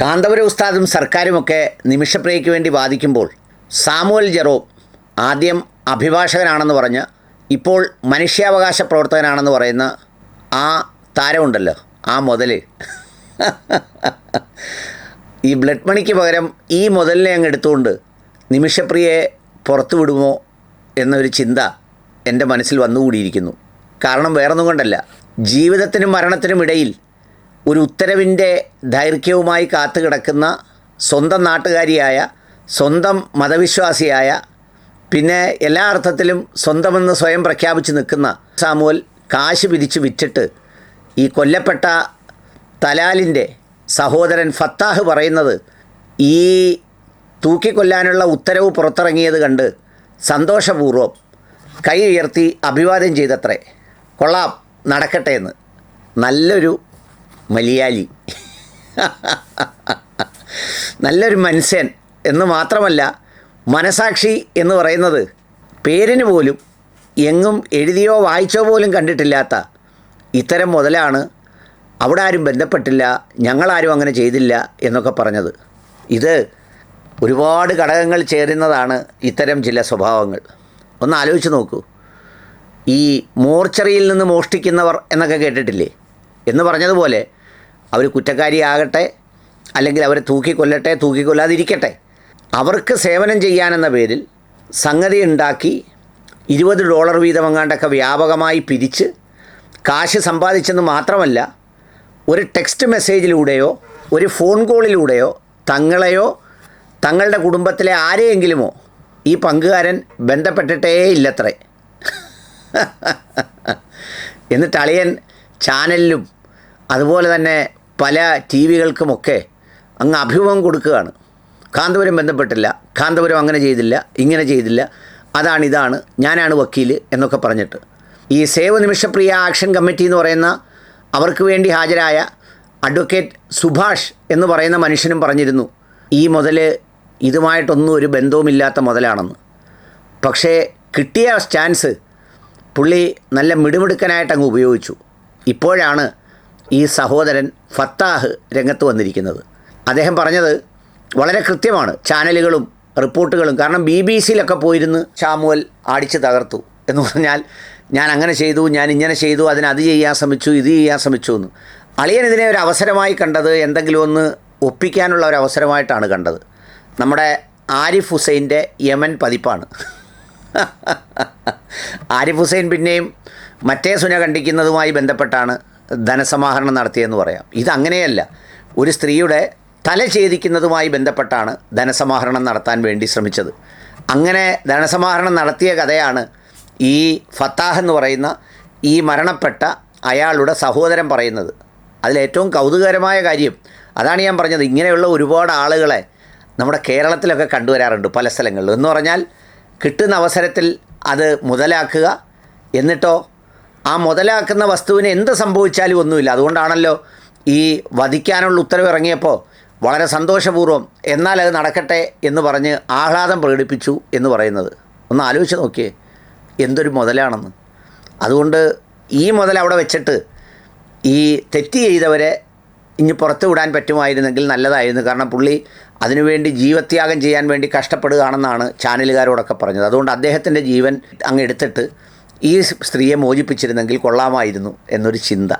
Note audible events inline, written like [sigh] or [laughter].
കാന്തപുര ഉസ്താദും സർക്കാരുമൊക്കെ നിമിഷപ്രിയയ്ക്ക് വേണ്ടി വാദിക്കുമ്പോൾ സാമുവൽ ജെറോ ആദ്യം അഭിഭാഷകനാണെന്ന് പറഞ്ഞ് ഇപ്പോൾ മനുഷ്യാവകാശ പ്രവർത്തകനാണെന്ന് പറയുന്ന ആ താരമുണ്ടല്ലോ ആ മുതൽ ഈ ബ്ലഡ് മണിക്ക് പകരം ഈ മുതലിനെ അങ്ങ് എടുത്തുകൊണ്ട് നിമിഷപ്രിയയെ പുറത്തു വിടുമോ എന്നൊരു ചിന്ത എന്റെ മനസ്സിൽ വന്നുകൂടിയിരിക്കുന്നു. കാരണം വേറൊന്നും കൊണ്ടല്ല ജീവിതത്തിനും മരണത്തിനും ഇടയിൽ ഒരു ഉത്തരവിന്റെ ദൈർഘ്യവുമായി കാത്തു കിടക്കുന്ന സ്വന്തം നാട്ടുകാരിയായ സ്വന്തം മതവിശ്വാസിയായ പിന്നെ എല്ലാ അർത്ഥത്തിലും സ്വന്തമെന്ന് സ്വയം പ്രഖ്യാപിച്ച് നിൽക്കുന്ന സാമുവൽ കാശ് പിരിച്ച് വിറ്റിട്ട് ഈ കൊല്ലപ്പെട്ട തലാലിന്റെ സഹോദരൻ ഫത്താഹ് പറയുന്നത് ഈ തൂക്കിക്കൊല്ലാനുള്ള ഉത്തരവ് പുറത്തിറങ്ങിയത് കണ്ട് സന്തോഷപൂർവം കൈ ഉയർത്തി അഭിവാദ്യം ചെയ്തത്രേ. കൊള്ളാം നടക്കട്ടെ എന്ന്. നല്ലൊരു മലയാളി. നല്ലൊരു മനുഷ്യൻ എന്ന് മാത്രമല്ല മനസാക്ഷി എന്ന് പറയുന്നത് പേരിന് പോലും എങ്ങും എഴുതിയോ വായിച്ചോ പോലും കണ്ടിട്ടില്ലാത്ത ഇത്തരം മുതലാണ് അവിടെ ആരും ബന്ധപ്പെട്ടില്ല ഞങ്ങളാരും അങ്ങനെ ചെയ്തില്ല എന്നൊക്കെ പറഞ്ഞത്. ഇത് ഒരുപാട് ഘടകങ്ങൾ ചേരുന്നതാണ് ഇത്തരം ചില സ്വഭാവങ്ങൾ. ഒന്ന് ആലോചിച്ച് നോക്കൂ. ഈ മോർച്ചറിയിൽ നിന്ന് മോഷ്ടിക്കുന്നവർ എന്നൊക്കെ കേട്ടിട്ടില്ലേ? എന്ന് പറഞ്ഞതുപോലെ അവർ കുറ്റക്കാരിയാകട്ടെ അല്ലെങ്കിൽ അവരെ തൂക്കിക്കൊല്ലട്ടെ തൂക്കിക്കൊല്ലാതിരിക്കട്ടെ. അവർക്ക് സേവനം ചെയ്യാനെന്ന പേരിൽ സംഗതി ഉണ്ടാക്കി ഇരുപത് ഡോളർ വീതം എങ്ങാണ്ടൊക്കെ വ്യാപകമായി പിരിച്ച് കാശ് സമ്പാദിച്ചെന്ന് മാത്രമല്ല ഒരു ടെക്സ്റ്റ് മെസ്സേജിലൂടെയോ ഒരു ഫോൺ കോളിലൂടെയോ തങ്ങളെയോ തങ്ങളുടെ കുടുംബത്തിലെ ആരെയെങ്കിലുമോ ഈ പങ്കുകാരൻ ബന്ധപ്പെട്ടിട്ടേ ഇല്ലത്രേ. [laughs] എന്നിട്ട് അളിയൻ ചാനലിലും അതുപോലെ തന്നെ പല ടി വികൾക്കുമൊക്കെ അങ്ങ് അഭിമുഖം കൊടുക്കുകയാണ്. കാന്തപുരം ബന്ധപ്പെട്ടില്ല. കാന്തപുരം അങ്ങനെ ചെയ്തില്ല. ഇങ്ങനെ ചെയ്തില്ല. അതാണ് ഇതാണ്. ഞാനാണ് വക്കീൽ എന്നൊക്കെ പറഞ്ഞിട്ട്. ഈ സേവ് നിമിഷപ്രിയ ആക്ഷൻ കമ്മിറ്റി എന്ന് പറയുന്ന അവർക്ക് വേണ്ടി ഹാജരായ അഡ്വക്കേറ്റ് സുഭാഷ് എന്ന് പറയുന്ന മനുഷ്യനും പറഞ്ഞിരുന്നു. ഈ മുതൽ ഇതുമായിട്ടൊന്നും ഒരു ബന്ധവുമില്ലാത്ത മുതലാണെന്ന്. പക്ഷേ കിട്ടിയ ചാൻസ് പുള്ളി നല്ല മിടുമിടുക്കനായിട്ട് അങ്ങ് ഉപയോഗിച്ചു. ഇപ്പോഴാണ് ഈ സഹോദരൻ ഫത്താഹ് രംഗത്ത് വന്നിരിക്കുന്നത്. അദ്ദേഹം പറഞ്ഞത് വളരെ കൃത്യമാണ്. ചാനലുകളും റിപ്പോർട്ടുകളും. കാരണം ബി ബി സിയിലൊക്കെ പോയിരുന്ന് ഷാമുവൽ അടിച്ച് തകർത്തു എന്ന് പറഞ്ഞാൽ ഞാൻ അങ്ങനെ ചെയ്തു ഞാൻ ഇങ്ങനെ ചെയ്തു അതിന് അത് ചെയ്യാൻ ശ്രമിച്ചു ഇത് ചെയ്യാൻ ശ്രമിച്ചു എന്ന്. അളിയൻ ഇതിനെ ഒരു അവസരമായി കണ്ടത് എന്തെങ്കിലും ഒന്ന് ഒപ്പിക്കാനുള്ള ഒരു അവസരമായിട്ടാണ് കണ്ടത്. നമ്മുടെ ആരിഫ് ഹുസൈന്റെ യമൻ പതിപ്പാണ്. ആരിഫ് ഹുസൈൻ പിന്നെയും മറ്റേ സുന കണ്ടിക്കുന്നതുമായി ബന്ധപ്പെട്ടാണ് ധനസമാഹരണം നടത്തിയെന്ന് പറയാം. ഇതങ്ങനെയല്ല. ഒരു സ്ത്രീയുടെ തല ഛേദിക്കുന്നതുമായി ബന്ധപ്പെട്ടാണ് ധനസമാഹരണം നടത്താൻ വേണ്ടി ശ്രമിച്ചത്. അങ്ങനെ ധനസമാഹരണം നടത്തിയ കഥയാണ് ഈ ഫത്താഹ് എന്ന് പറയുന്ന ഈ മരണപ്പെട്ട അയാളുടെ സഹോദരൻ പറയുന്നത്. അതിലേറ്റവും കൗതുകകരമായ കാര്യം അതാണ് ഞാൻ പറഞ്ഞത് ഇങ്ങനെയുള്ള ഒരുപാട് ആളുകളെ നമ്മുടെ കേരളത്തിലൊക്കെ കണ്ടുവരാറുണ്ട് പല സ്ഥലങ്ങളിലും. എന്ന് പറഞ്ഞാൽ കിട്ടുന്ന അവസരത്തിൽ അത് മുതലാക്കുക എന്നിട്ടോ ആ മുതലാക്കുന്ന വസ്തുവിന് എന്ത് സംഭവിച്ചാലും ഒന്നുമില്ല. അതുകൊണ്ടാണല്ലോ ഈ വധിക്കാനുള്ള ഉത്തരവ് ഇറങ്ങിയപ്പോൾ വളരെ സന്തോഷപൂർവം എന്നാൽ അത് നടക്കട്ടെ എന്ന് പറഞ്ഞ് ആഹ്ലാദം പ്രകടിപ്പിച്ചു എന്ന് പറയുന്നത്. ഒന്ന് ആലോചിച്ച് നോക്കിയേ എന്തൊരു മുതലാണെന്ന്. അതുകൊണ്ട് ഈ മുതൽ അവിടെ വെച്ചിട്ട് ഈ തെറ്റ് ചെയ്തവരെ ഇനി പുറത്തു വിടാൻ പറ്റുമായിരുന്നെങ്കിൽ നല്ലതായിരുന്നു. കാരണം പുള്ളി അതിനുവേണ്ടി ജീവത്യാഗം ചെയ്യാൻ വേണ്ടി കഷ്ടപ്പെടുകയാണെന്നാണ് ചാനലുകാരോടൊക്കെ പറഞ്ഞത്. അതുകൊണ്ട് അദ്ദേഹത്തിന്റെ ജീവൻ അങ്ങ് എടുത്തിട്ട് ഈ സ്ത്രീയെ മോചിപ്പിച്ചിരുന്നെങ്കിൽ കൊള്ളാമായിരുന്നു എന്നൊരു ചിന്ത.